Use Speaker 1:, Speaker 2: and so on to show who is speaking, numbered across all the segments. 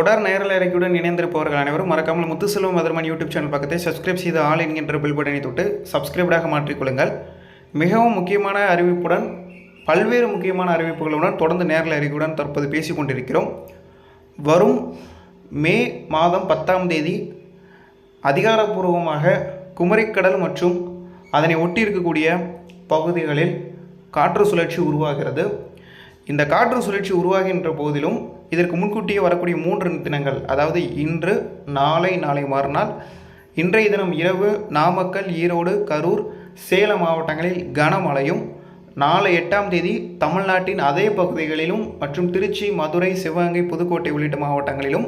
Speaker 1: தொடர் நேரல் இறக்கியுடன் இணைந்திருப்பவர்கள் அனைவரும் மறக்காமல் முத்துசெல்வம் மதுரமன் யூடியூப் சேனல் பக்கத்தை சப்ஸ்கிரைப் செய்து ஆல் என்கின்ற பில் பட்டனை தொட்டு சப்ஸ்கிரைப்டாக மாற்றிக்கொள்ளுங்கள் மிகவும் முக்கியமான அறிவிப்புடன் பல்வேறு முக்கியமான அறிவிப்புகளுடன் தொடர்ந்து நேரல் இறக்கியுடன் தற்போது பேசிக் கொண்டிருக்கிறோம். வரும் மே மாதம் பத்தாம் தேதி அதிகாரப்பூர்வமாக குமரிக்கடல் மற்றும் அதனை ஒட்டி இருக்கக்கூடிய பகுதிகளில் காற்று சுழற்சி உருவாகிறது. இந்த காற்று சுழற்சி உருவாகின்ற போதிலும் இதற்கு முன்கூட்டியே வரக்கூடிய மூன்று தினங்கள் அதாவது இன்று நாளை நாளை மறுநாள். இன்றைய தினம் இரவு நாமக்கல் ஈரோடு கரூர் சேலம் மாவட்டங்களில் கனமழையும் நாளை எட்டாம் தேதி தமிழ்நாட்டின் அதே பகுதிகளிலும் மற்றும் திருச்சி மதுரை சிவகங்கை புதுக்கோட்டை உள்ளிட்ட மாவட்டங்களிலும்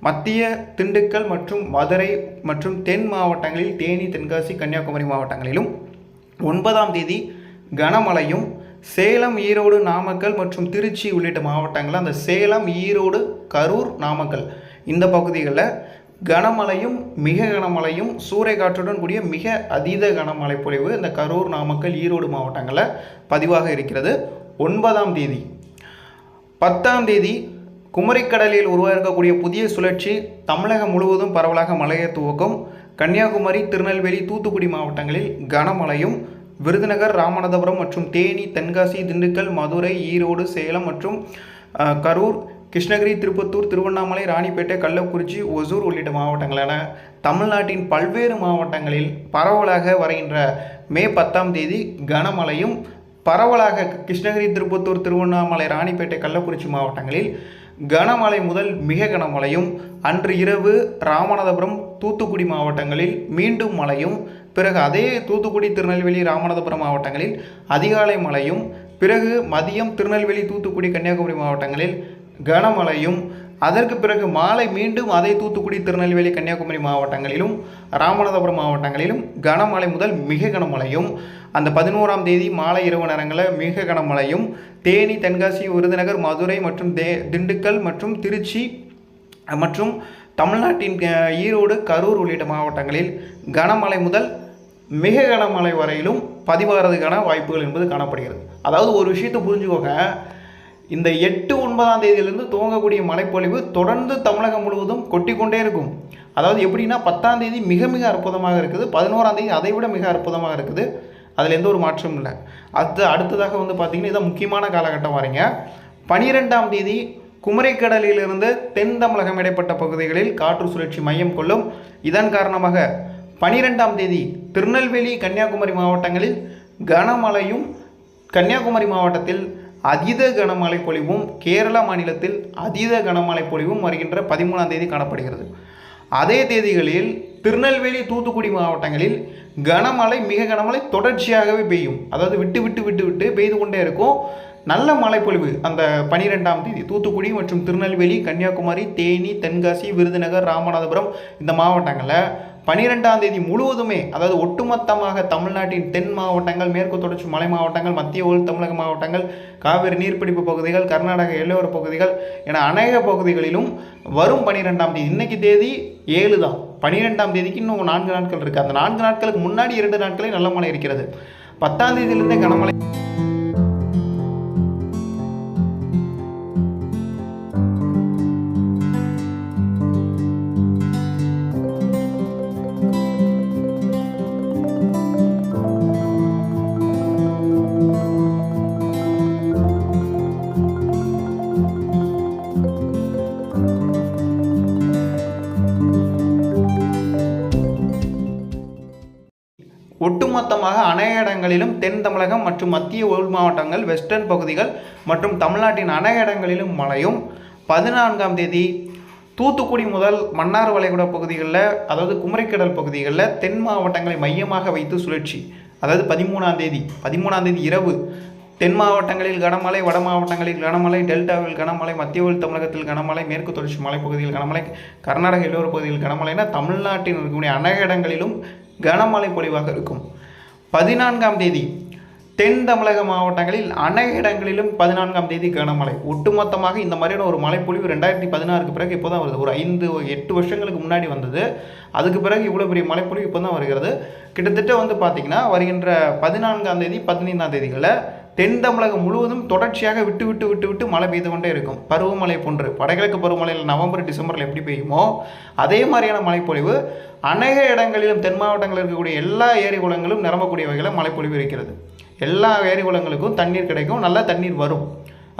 Speaker 1: மத்திய திண்டுக்கல் மற்றும் மதுரை மற்றும் தென் மாவட்டங்களில் தேனி தென்காசி கன்னியாகுமரி மாவட்டங்களிலும் ஒன்பதாம் தேதி கனமழையும் சேலம் ஈரோடு நாமக்கல் மற்றும் திருச்சி உள்ளிட்ட மாவட்டங்களில் அந்த சேலம் ஈரோடு கரூர் நாமக்கல் இந்த பகுதிகளில் கனமழையும் மிக கனமழையும் சூறைக்காற்றுடன் கூடிய மிக அதீத கனமழை பொழிவு இந்த கரூர் நாமக்கல் ஈரோடு மாவட்டங்களில் பதிவாக இருக்கிறது. ஒன்பதாம் தேதி. பத்தாம் தேதி குமரிக்கடலில் உருவாக்கக்கூடிய புதிய சுழற்சி தமிழகம் முழுவதும் பரவலாக மழையை துவக்கும். கன்னியாகுமரி திருநெல்வேலி தூத்துக்குடி மாவட்டங்களில் கனமழையும் விருதுநகர் ராமநாதபுரம் மற்றும் தேனி தென்காசி திண்டுக்கல் மதுரை ஈரோடு சேலம் மற்றும் கரூர் கிருஷ்ணகிரி திருப்பத்தூர் திருவண்ணாமலை ராணிப்பேட்டை கள்ளக்குறிச்சி ஒசூர் உள்ளிட்ட மாவட்டங்களான தமிழ்நாட்டின் பல்வேறு மாவட்டங்களில் பரவலாக வருகின்ற மே பத்தாம் தேதி கனமழையும் பரவலாக கிருஷ்ணகிரி திருப்பத்தூர் திருவண்ணாமலை ராணிப்பேட்டை கள்ளக்குறிச்சி மாவட்டங்களில் கனமழை முதல் மிக கனமழையும் அன்று இரவு ராமநாதபுரம் தூத்துக்குடி மாவட்டங்களில் மீண்டும் மழையும் பிறகு அதே தூத்துக்குடி திருநெல்வேலி ராமநாதபுரம் மாவட்டங்களில் அதிகாலை மழையும் பிறகு மதியம் திருநெல்வேலி தூத்துக்குடி கன்னியாகுமரி மாவட்டங்களில் கனமழையும் அதற்கு பிறகு மாலை மீண்டும் அதே தூத்துக்குடி திருநெல்வேலி கன்னியாகுமரி மாவட்டங்களிலும் ராமநாதபுரம் மாவட்டங்களிலும் கனமழை முதல் மிக கனமழையும் அந்த பதினோராம் தேதி மாலை இரவு நேரங்களில் மிக கனமழையும் தேனி தென்காசி விருதுநகர் மதுரை மற்றும் தே திண்டுக்கல் மற்றும் திருச்சி மற்றும் தமிழ்நாட்டின் ஈரோடு கரூர் உள்ளிட்ட மாவட்டங்களில் கனமழை முதல் மிக கனமழை வரையிலும் பதிவாகிறதுக்கான வாய்ப்புகள் என்பது காணப்படுகிறது. அதாவது ஒரு விஷயத்தை புரிஞ்சுக்கோங்க. இந்த எட்டு ஒன்பதாம் தேதியிலிருந்து துவங்கக்கூடிய மழைப்பொழிவு தொடர்ந்து தமிழகம் முழுவதும் கொட்டிக்கொண்டே இருக்கும். அதாவது எப்படின்னா பத்தாம் தேதி மிக மிக அற்புதமாக இருக்குது. பதினோராம் தேதி அதை விட மிக அற்புதமாக இருக்குது. அதில் எந்த ஒரு மாற்றமும் இல்லை. அது அடுத்ததாக வந்து பார்த்திங்கன்னா இதான் முக்கியமான காலகட்டம் வரீங்க. பனிரெண்டாம் தேதி குமரிக்கடலிலிருந்து தென் தமிழகம் இடைப்பட்ட பகுதிகளில் காற்று சுழற்சி மையம் கொள்ளும். இதன் காரணமாக பனிரெண்டாம் தேதி திருநெல்வேலி கன்னியாகுமரி மாவட்டங்களில் கனமழையும் கன்னியாகுமரி மாவட்டத்தில் அதீத கனமழை பொழிவும் கேரளா மாநிலத்தில் அதீத கனமழை பொழிவும் வருகின்ற பதிமூணாம் தேதி காணப்படுகிறது. அதே தேதிகளில் திருநெல்வேலி தூத்துக்குடி மாவட்டங்களில் கனமழை மிக கனமழை தொடர்ச்சியாகவே பெய்யும். அதாவது விட்டு விட்டு விட்டு விட்டு பெய்து கொண்டே இருக்கும். நல்ல மழைப்பொழிவு அந்த பனிரெண்டாம் தேதி. தூத்துக்குடி மற்றும் திருநெல்வேலி கன்னியாகுமரி தேனி தென்காசி விருதுநகர் ராமநாதபுரம் இந்த மாவட்டங்களில் பனிரெண்டாம் தேதி முழுவதுமே அதாவது ஒட்டுமொத்தமாக தமிழ்நாட்டின் தென் மாவட்டங்கள் மேற்கு தொடர்ச்சி மலை மாவட்டங்கள் மத்திய உள் தமிழக மாவட்டங்கள் காவிரி நீர்பிடிப்பு பகுதிகள் கர்நாடக எல்லையோர பகுதிகள் என அநேக பகுதிகளிலும் வரும் பனிரெண்டாம் தேதி இன்னைக்கு தேதி ஏழு தான். பனிரெண்டாம் தேதிக்கு இன்னும் நான்கு நாட்கள் இருக்குது அந்த நான்கு நாட்களுக்கு முன்னாடி இரண்டு நாட்களே நல்ல மழை இருக்கிறது. பத்தாம் தேதியிலிருந்தே கனமழை ஒட்டுமொத்தமாக அநேக இடங்களிலும் தென் தமிழகம் மற்றும் மத்திய உள் மாவட்டங்கள் வெஸ்டர்ன் பகுதிகள் மற்றும் தமிழ்நாட்டின் அநேக இடங்களிலும் மழையும். பதினான்காம் தேதி தூத்துக்குடி முதல் மன்னார் வளைகுடா பகுதிகளில் அதாவது குமரிக்கடல் பகுதிகளில் தென் மாவட்டங்களை மையமாக வைத்து சுழற்சி. அதாவது பதிமூணாம் தேதி பதிமூணாம் தேதி இரவு தென் மாவட்டங்களில் கனமழை வட மாவட்டங்களில் கனமழை டெல்டாவில் கனமழை மத்திய உள் தமிழகத்தில் கனமழை மேற்கு தொடர்ச்சி மலைப்பகுதியில் கனமழை கர்நாடக எல்லோர பகுதியில் கனமழைனா தமிழ்நாட்டில் இருக்கக்கூடிய அநேக இடங்களிலும் கனமழை பொழிவாக இருக்கும். பதினான்காம் தேதி தென் தமிழக மாவட்டங்களில் அநேக இடங்களிலும் பதினான்காம் தேதி கனமழை. ஒட்டுமொத்தமாக இந்த மாதிரியான ஒரு மழைப்பொழிவு ரெண்டாயிரத்தி பதினாறுக்கு பிறகு இப்போ தான் வருது. ஒரு ஐந்து எட்டு வருஷங்களுக்கு முன்னாடி வந்தது. அதுக்கு பிறகு இவ்வளோ பெரிய மழைப்பொழிவு இப்போ தான் வருகிறது. கிட்டத்தட்ட வந்து பார்த்திங்கன்னா வருகின்ற பதினான்காம் தேதி பதினைந்தாம் தேதிகளில் தென் தமிழகம் முழுவதும் தொடர்ச்சியாக விட்டு விட்டு விட்டு விட்டு மழை பெய்து கொண்டே இருக்கும். பருவமழை போன்று. வடகிழக்கு பருவமழையில் நவம்பர் டிசம்பரில் எப்படி பெய்யுமோ அதே மாதிரியான மழைப்பொழிவு அநேக இடங்களிலும் தென் மாவட்டங்களில் இருக்கக்கூடிய எல்லா ஏரி குளங்களும் நிரம்பக்கூடிய வகையில் மழைப்பொழிவு இருக்கிறது. எல்லா ஏரி குளங்களுக்கும் தண்ணீர் கிடைக்கும். நல்லா தண்ணீர் வரும்.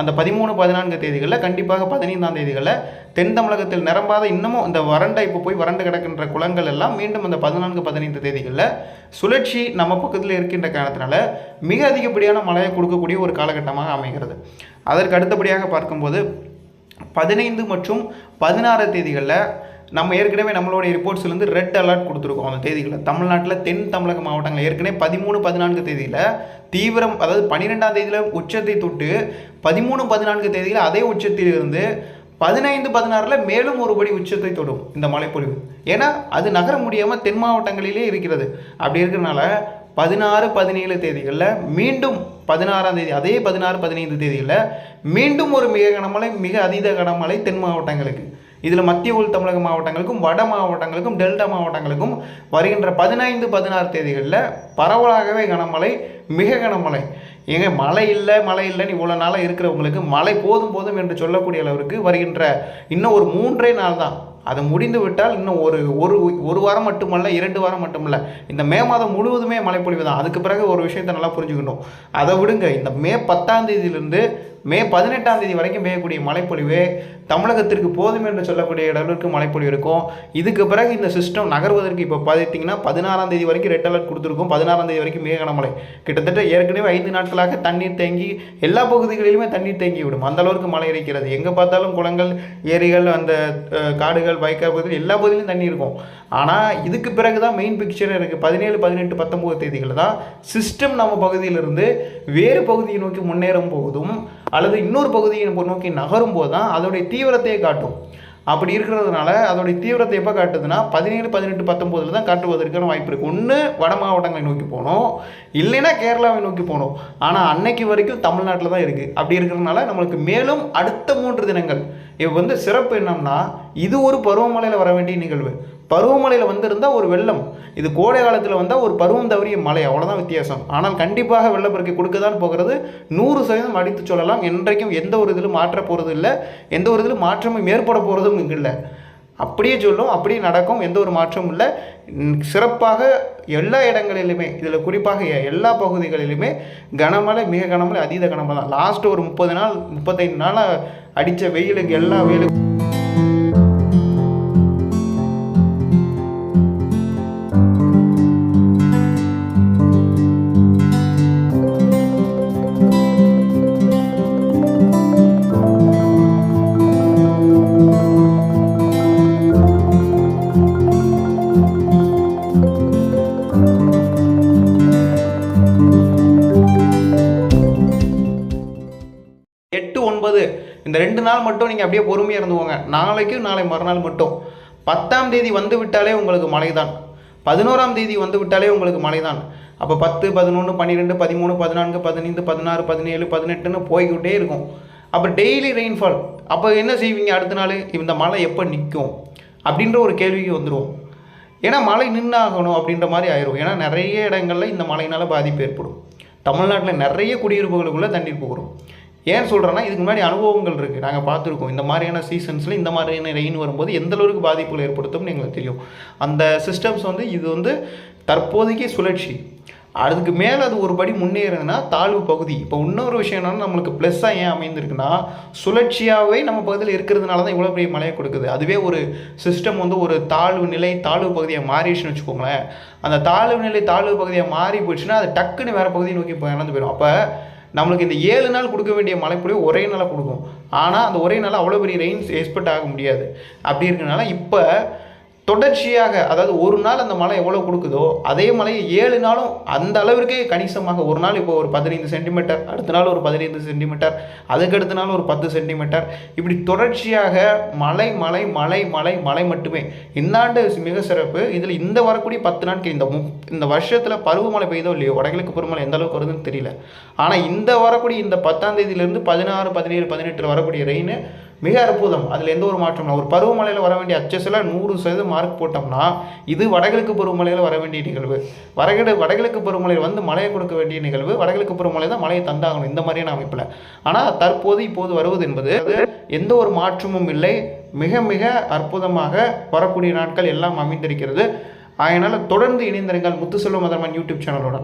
Speaker 1: அந்த பதிமூணு பதினான்கு தேதிகளில் கண்டிப்பாக பதினைந்தாம் தேதிகளில் தென் தமிழகத்தில் நிரம்பாத இன்னமும் இந்த வறண்ட இப்போ போய் வறண்டு கிடக்கின்ற குளங்கள் எல்லாம் மீண்டும் அந்த பதினான்கு பதினைந்து தேதிகளில் சுழற்சி நம்ம பக்கத்தில் இருக்கின்ற காரணத்தினால மிக அதிகப்படியான மழையை கொடுக்கக்கூடிய ஒரு காலகட்டமாக அமைகிறது. அதற்கு அடுத்தபடியாக பார்க்கும்போது பதினைந்து மற்றும் பதினாறு தேதிகளில் நம்ம ஏற்கனவே நம்மளுடைய ரிப்போர்ட்ஸ்லேருந்து ரெட் அலர்ட் கொடுத்துருக்கோம் அந்த தேதிகளில். தமிழ்நாட்டில் தென் தமிழக மாவட்டங்கள் ஏற்கனவே பதிமூணு பதினான்கு தேதியில் தீவிரம் அதாவது பன்னிரெண்டாம் தேதியில் உச்சத்தை தொட்டு பதிமூணு பதினான்கு தேதியில் அதே உச்சத்திலிருந்து பதினைந்து பதினாறில் மேலும் ஒருபடி உச்சத்தை தொடும் இந்த மழைப்பொழிவு. ஏன்னா அது நகர முடியாமல் தென் மாவட்டங்களிலே இருக்கிறது. அப்படி இருக்கிறனால பதினாறு பதினேழு தேதிகளில் மீண்டும் பதினாறாம் தேதி அதே பதினாறு பதினைந்து தேதிகளில் மீண்டும் ஒரு மிக கனமழை மிக அதீத கனமழை தென் மாவட்டங்களுக்கு. இதில் மத்திய உள் தமிழக மாவட்டங்களுக்கும் வட மாவட்டங்களுக்கும் டெல்டா மாவட்டங்களுக்கும் வருகின்ற பதினைந்து பதினாறு தேதிகளில் பரவலாகவே கனமழை மிக கனமழை. ஏங்க மழை இல்லை மழை இல்லைன்னு இவ்வளோ நாளாக இருக்கிறவங்களுக்கு மழை போதும் போதும் என்று சொல்லக்கூடிய அளவிற்கு வருகின்ற இன்னும் ஒரு மூன்றே நாள் தான். அது முடிந்து விட்டால் இன்னும் ஒரு ஒரு ஒரு வாரம் மட்டுமல்ல இரண்டு வாரம் மட்டுமல்ல. இந்த மே மாதம் முழுவதுமே மழைப்பொழிவு தான். அதுக்கு பிறகு ஒரு விஷயத்தை நல்லா புரிஞ்சுக்கணும். அதை விடுங்க. இந்த மே பத்தாம் தேதியிலிருந்து மே பதினெட்டாம் தேதி வரைக்கும் பெய்யக்கூடிய மழைப்பொழிவு தமிழகத்திற்கு போதும் என்று சொல்லக்கூடிய அளவிற்கு மழைப்பொழிவு இருக்கும். இதுக்கு பிறகு இந்த சிஸ்டம் நகர்வதற்கு இப்போ பார்த்தீங்கன்னா பதினாறாம் தேதி வரைக்கும் ரெட் அலர்ட் கொடுத்துருக்கோம். பதினாறாம் தேதி வரைக்கும் மிக கனமழை கிட்டத்தட்ட ஏற்கனவே ஐந்து நாட்களாக தண்ணீர் தேங்கி எல்லா பகுதிகளிலுமே தண்ணீர் தேங்கி விடும். அந்த அளவுக்கு மழை இருக்கிறது. எங்கே பார்த்தாலும் குளங்கள் ஏரிகள் அந்த காடுகள் பைக்கா பகுதியில் எல்லா பகுதியிலும் தண்ணி இருக்கும். ஆனால் இதுக்கு பிறகு தான் மெயின் பிக்சர் எனக்கு பதினேழு பதினெட்டு பத்தொம்போது தேதிகளில் தான் சிஸ்டம் நம்ம பகுதியிலிருந்து வேறு பகுதியை நோக்கி முன்னேறும் போதும் அல்லது இன்னொரு பகுதியை நோக்கி நகரும் போது தான் அதோடைய தீவிரத்தையே காட்டும். அப்படி இருக்கிறதுனால அதோடைய தீவிரத்தை எப்போ காட்டுதுன்னா பதினேழு பதினெட்டு பத்தொம்போதில் தான் காட்டுவதற்கான வாய்ப்பு இருக்குது ஒன்று வட மாவட்டங்களை நோக்கி போகணும். இல்லைன்னா கேரளாவை நோக்கி போகணும். ஆனால் அன்னைக்கு வரைக்கும் தமிழ்நாட்டில் தான் இருக்குது அப்படி இருக்கிறதுனால நம்மளுக்கு மேலும் அடுத்த மூன்று தினங்கள் இப்போ வந்து சிறப்பு என்னம்னா இது ஒரு பருவமழையில் வர வேண்டிய நிகழ்வு. பருவமழையில் வந்திருந்தால் ஒரு வெள்ளம். இது கோடை காலத்தில் வந்தால் ஒரு பருவம் தவறிய மழை. அவ்வளோதான் வித்தியாசம். ஆனால் கண்டிப்பாக வெள்ளப்பெருக்கை கொடுக்க தான் போகிறது நூறு சதவீதம் அடித்து சொல்லலாம். என்றைக்கும் எந்த ஒரு இதிலும் மாற்ற போகிறது இல்லை எந்த ஒரு இதிலும் மாற்றமும் ஏற்பட போகிறதும் இங்கே இல்லை. அப்படியே சொல்லும். அப்படியே நடக்கும். எந்த ஒரு மாற்றமும் இல்லை. சிறப்பாக எல்லா இடங்களிலுமே இதில் குறிப்பாக எல்லா பகுதிகளிலுமே கனமழை மிக கனமழை அதீத கனமழை தான். லாஸ்ட்டு ஒரு முப்பது நாள் முப்பத்தைந்து நாளாக அடித்த வெயிலுக்கு எல்லா வெயிலுக்கும் போகுது இந்த ரெண்டு நாள் மட்டும் நீங்கள் அப்படியே பொறுமையாக இருந்துவோங்க நாளைக்கு நாளை மறுநாள் மட்டும். பத்தாம் தேதி வந்து விட்டாலே உங்களுக்கு மழை தான் பதினோராம் தேதி வந்து விட்டாலே உங்களுக்கு மழை தான் அப்போ பத்து பதினொன்று பன்னிரெண்டு பதிமூணு பதினான்கு பதினைந்து பதினாறு பதினேழு பதினெட்டுன்னு போய்கிட்டே இருக்கும். அப்போ டெய்லி ரெயின்ஃபால் அப்போ என்ன செய்வீங்க அடுத்த நாள்? இந்த மழை எப்போ நிற்கும்? அப்படின்ற ஒரு கேள்விக்கு வந்துடும் ஏன்னா மழை நின்னாகணும் அப்படின்ற மாதிரி ஆயிரும். ஏன்னா நிறைய இடங்கள்ல இந்த மழையினால் பாதிப்பு ஏற்படும். தமிழ்நாட்டில் நிறைய குடியிருப்புகளுக்குள்ளே தண்ணீர் போகிறோம் ஏன் சொல்கிறேன்னா இதுக்கு முன்னாடி அனுபவங்கள் இருக்குது நாங்கள் பார்த்துருக்கோம். இந்த மாதிரியான சீசன்ஸில் இந்த மாதிரியான ரெயின் வரும்போது எந்த அளவுக்கு பாதிப்புகள் ஏற்படுத்தும்னு எங்களுக்கு தெரியும். அந்த சிஸ்டம்ஸ் வந்து இது வந்து தற்போதைக்கு சுழற்சி. அதுக்கு மேலே அது ஒரு படி முன்னேறதுன்னா தாழ்வு பகுதி. இப்போ இன்னொரு விஷயம் என்னன்னா நம்மளுக்கு ப்ளஸ்ஸாக ஏன் அமைந்திருக்குன்னா சுழற்சியாகவே நம்ம பகுதியில் இருக்கிறதுனால தான் இவ்வளோ பெரிய மழையை கொடுக்குது. அதுவே ஒரு சிஸ்டம் வந்து ஒரு தாழ்வு நிலை தாழ்வு பகுதியாக மாறிடுச்சுன்னு வச்சுக்கோங்களேன். அந்த தாழ்வு நிலை தாழ்வு பகுதியாக மாறி போயிடுச்சுன்னா அது டக்குன்னு வேறு பகுதியை நோக்கி போய் இறந்து போயிடும். அப்போ நம்மளுக்கு இந்த ஏழு நாள் கொடுக்க வேண்டிய மழைப்பொழிவு ஒரே நாளாக கொடுக்கும். ஆனால் அந்த ஒரே நாள் அவ்வளோ பெரிய ரெயின்ஸ் எக்ஸ்பெக்ட் ஆக முடியாது. அப்படி இருக்கனால இப்போ தொடர்ச்சியாக அதாவது ஒரு நாள் அந்த மழை எவ்வளோ கொடுக்குதோ அதே மழையை ஏழு நாளும் அந்த அளவிற்கே கணிசமாக ஒரு நாள் இப்போ ஒரு பதினைந்து சென்டிமீட்டர் அடுத்த நாள் ஒரு பதினைந்து சென்டிமீட்டர் அதுக்கு அடுத்த நாள் ஒரு பத்து சென்டிமீட்டர். இப்படி தொடர்ச்சியாக மழை மழை மழை மழை மழை மட்டுமே. இந்தாண்டு மிக சிறப்பு. இதில் இந்த வரக்கூடிய பத்து நாட்கள் இந்த மு இந்த வருஷத்தில் பருவமழை பெய்தோ இல்லையோ வடகிழக்கு பருவமழை எந்த அளவுக்கு வருதுன்னு தெரியல. ஆனால் இந்த வரக்கூடிய இந்த பத்தாம் தேதியிலேருந்து பதினாறு பதினேழு பதினெட்டில் வரக்கூடிய ரெயின் மிக அற்புதம். அதில் எந்த ஒரு மாற்றம் ஒரு பருவமழையில் வர வேண்டிய அச்சஸில் நூறு சதவீதம் மார்க் போட்டோம்னா இது வடகிழக்கு பருவமழையில் வர வேண்டிய நிகழ்வு. வடகிழ வடகிழக்கு பருவமழையில் வந்து மழையை கொடுக்க வேண்டிய நிகழ்வு வடகிழக்கு பருவமழை தான் மழையை தந்தாகணும். இந்த மாதிரியான அமைப்பில். ஆனால் தற்போது இப்போது வருவது என்பது எந்த ஒரு மாற்றமும் இல்லை. மிக மிக அற்புதமாக வரக்கூடிய நாட்கள் எல்லாம் அமைந்திருக்கிறது. அதனால் தொடர்ந்து இணைந்திருங்கள். முத்துசெல்வம் மதர்மன் யூடியூப் சேனலோட.